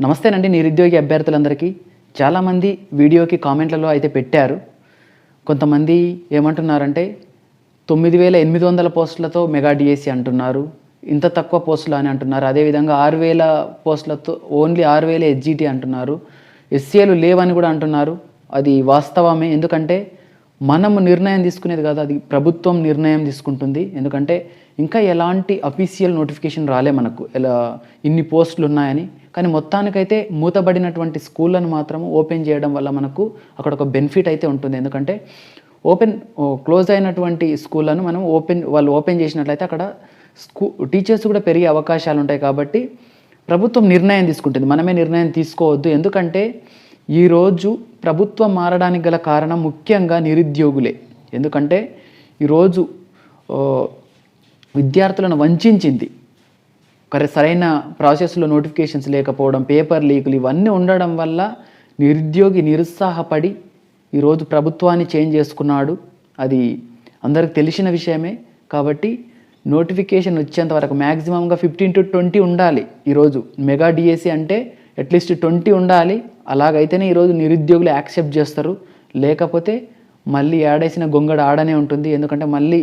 నమస్తేనండి నిరుద్యోగి అభ్యర్థులందరికీ. చాలామంది వీడియోకి కామెంట్లలో అయితే పెట్టారు. కొంతమంది ఏమంటున్నారంటే తొమ్మిది వేల ఎనిమిది వందల పోస్టులతో మెగా డిఎస్సి అంటున్నారు. ఇంత తక్కువ పోస్టులు అని అంటున్నారు. అదేవిధంగా ఆరు వేల పోస్టులతో ఓన్లీ ఆరు వేల ఎస్జీటీ అంటున్నారు. ఎస్సీఏలు లేవని కూడా అంటున్నారు. అది వాస్తవమే. ఎందుకంటే మనము నిర్ణయం తీసుకునేది కాదు అది ప్రభుత్వం నిర్ణయం తీసుకుంటుంది. ఎందుకంటే ఇంకా ఎలాంటి అఫీషియల్ నోటిఫికేషన్ రాలే మనకు. ఎలా ఇన్ని పోస్టులు ఉన్నాయని. కానీ మొత్తానికైతే మూతబడినటువంటి స్కూళ్ళను మాత్రం ఓపెన్ చేయడం వల్ల మనకు అక్కడ ఒక బెనిఫిట్ అయితే ఉంటుంది. ఎందుకంటే ఓపెన్ క్లోజ్ అయినటువంటి స్కూళ్ళను మనం ఓపెన్ వాళ్ళు ఓపెన్ చేసినట్లయితే అక్కడ స్కూ టీచర్స్ కూడా పెరిగే అవకాశాలు ఉంటాయి కాబట్టి ప్రభుత్వం నిర్ణయం తీసుకుంటుంది. మనమే నిర్ణయం తీసుకోవద్దు. ఎందుకంటే ఈరోజు ప్రభుత్వం మారడానికి గల కారణం ముఖ్యంగా నిరుద్యోగులే. ఎందుకంటే ఈరోజు విద్యార్థులను వంచింది సరైన ప్రాసెస్లో నోటిఫికేషన్స్ లేకపోవడం పేపర్ లీకులు ఇవన్నీ ఉండడం వల్ల నిరుద్యోగి నిరుత్సాహపడి ఈరోజు ప్రభుత్వాన్ని చేంజ్ చేసుకున్నాడు. అది అందరికి తెలిసిన విషయమే. కాబట్టి నోటిఫికేషన్ వచ్చేంత వరకు మ్యాక్సిమంగా ఫిఫ్టీన్ టు ట్వంటీ ఉండాలి. ఈరోజు మెగా డిఎస్సి అంటే అట్లీస్ట్ ట్వంటీ ఉండాలి. అలాగైతేనే ఈరోజు నిరుద్యోగులు యాక్సెప్ట్ చేస్తారు. లేకపోతే మళ్ళీ ఆడేసిన గొంగడ ఆడనే ఉంటుంది. ఎందుకంటే మళ్ళీ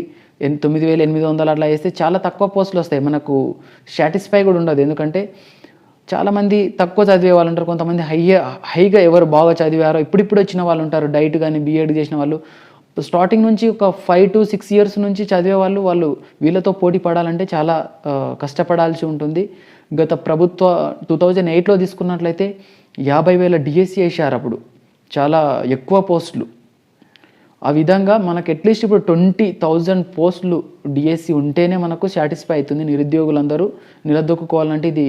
తొమ్మిది వేల ఎనిమిది వందలు అట్లా వేస్తే చాలా తక్కువ పోస్టులు వస్తాయి. మనకు సాటిస్ఫై కూడా ఉండదు. ఎందుకంటే చాలామంది తక్కువ చదివే వాళ్ళు ఉంటారు. కొంతమంది హై హైగా ఎవరు బాగా చదివారో ఇప్పుడిప్పుడు వచ్చిన వాళ్ళు ఉంటారు. డైట్ కానీ బీఎడ్ చేసిన వాళ్ళు. స్టార్టింగ్ నుంచి ఒక ఫైవ్ టు సిక్స్ ఇయర్స్ నుంచి చదివే వాళ్ళు వాళ్ళు వీళ్ళతో పోటీ పడాలంటే చాలా కష్టపడాల్సి ఉంటుంది. గత ప్రభుత్వ టూ థౌజండ్ ఎయిట్లో తీసుకున్నట్లయితే యాభై వేల డిఎస్సి వేసారు అప్పుడు. చాలా ఎక్కువ పోస్టులు. ఆ విధంగా మనకు అట్లీస్ట్ ఇప్పుడు ట్వంటీ థౌజండ్ పోస్టులు డిఎస్సి ఉంటేనే మనకు సాటిస్ఫై అవుతుంది నిరుద్యోగులందరూ. నిలదొక్కుకోవాలంటే ఇది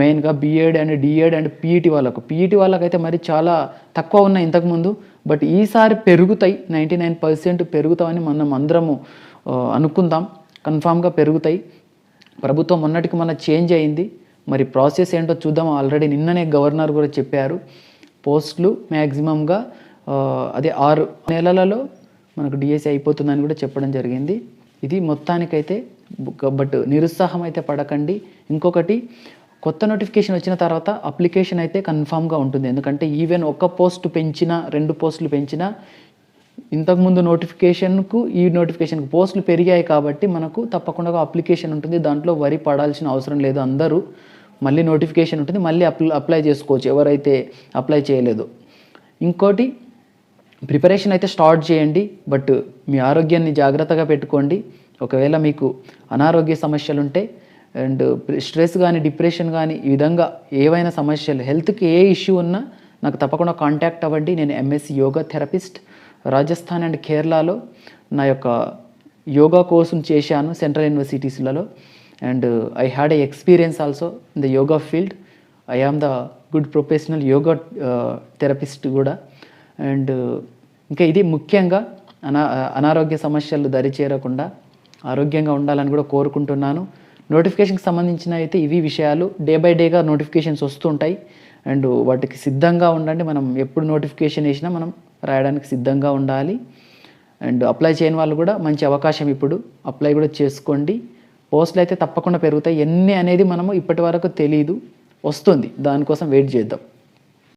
మెయిన్గా BEd and DEd and PET వాళ్ళకు. పీఈటీ వాళ్ళకైతే మరి చాలా తక్కువ ఉన్నాయి ఇంతకుముందు. బట్ ఈసారి పెరుగుతాయి. నైంటీ నైన్ పర్సెంట్ పెరుగుతామని మనం అందరము అనుకుందాం. కన్ఫామ్గా పెరుగుతాయి. ప్రభుత్వం మొన్నటికి మన చేంజ్ అయింది. మరి ప్రాసెస్ ఏంటో చూద్దాం. ఆల్రెడీ నిన్ననే గవర్నర్ కూడా చెప్పారు. పోస్టులు మ్యాక్సిమంగా అదే ఆరు నెలలలో మనకు డిఎస్సి అయిపోతుందని కూడా చెప్పడం జరిగింది. ఇది మొత్తానికైతే బట్ నిరుత్సాహం అయితే పడకండి. ఇంకొకటి కొత్త నోటిఫికేషన్ వచ్చిన తర్వాత అప్లికేషన్ అయితే కన్ఫామ్గా ఉంటుంది. ఎందుకంటే ఈవెన్ ఒక పోస్ట్ పెంచినా రెండు పోస్టులు పెంచినా ఇంతకుముందు నోటిఫికేషన్కు ఈ నోటిఫికేషన్కు పోస్టులు పెరిగాయి కాబట్టి మనకు తప్పకుండా అప్లికేషన్ ఉంటుంది. దాంట్లో వరి పడాల్సిన అవసరం లేదు అందరూ. మళ్ళీ నోటిఫికేషన్ ఉంటుంది. మళ్ళీ అప్లై అప్లై చేసుకోవచ్చు. ఎవరైతే అప్లై చేయలేదు. ఇంకోటి ప్రిపరేషన్ అయితే స్టార్ట్ చేయండి. బట్ మీ ఆరోగ్యాన్ని జాగ్రత్తగా పెట్టుకోండి. ఒకవేళ మీకు అనారోగ్య సమస్యలుంటే అండ్ స్ట్రెస్ కానీ డిప్రెషన్ కానీ ఈ విధంగా ఏవైనా సమస్యలు హెల్త్కి ఏ ఇష్యూ ఉన్నా నాకు తప్పకుండా కాంటాక్ట్ అవ్వండి. నేను MSc yoga therapist Rajasthan and కేరళలో నా యొక్క యోగా కోర్సును చేశాను central యూనివర్సిటీస్లలో. And I had a experience also in the yoga field. I am the good professional yoga therapist కూడా. అండ్ ఇంకా ఇది ముఖ్యంగా అనా అనారోగ్య సమస్యలు దరి చేరకుండా ఆరోగ్యంగా ఉండాలని కూడా కోరుకుంటున్నాను. నోటిఫికేషన్కి సంబంధించిన అయితే ఇవి విషయాలు. డే బై డేగా నోటిఫికేషన్స్ వస్తుంటాయి. అండ్ వాటికి సిద్ధంగా ఉండండి. మనం ఎప్పుడు నోటిఫికేషన్ వేసినా మనం రాయడానికి సిద్ధంగా ఉండాలి. అండ్ అప్లై చేయని వాళ్ళు కూడా మంచి అవకాశం ఇప్పుడు. అప్లై కూడా చేసుకోండి. పోస్టులు అయితే తప్పకుండా పెరుగుతాయి. ఎన్ని అనేది మనము ఇప్పటి వరకు తెలియదు వస్తుంది. దానికోసం వెయిట్ చేద్దాం.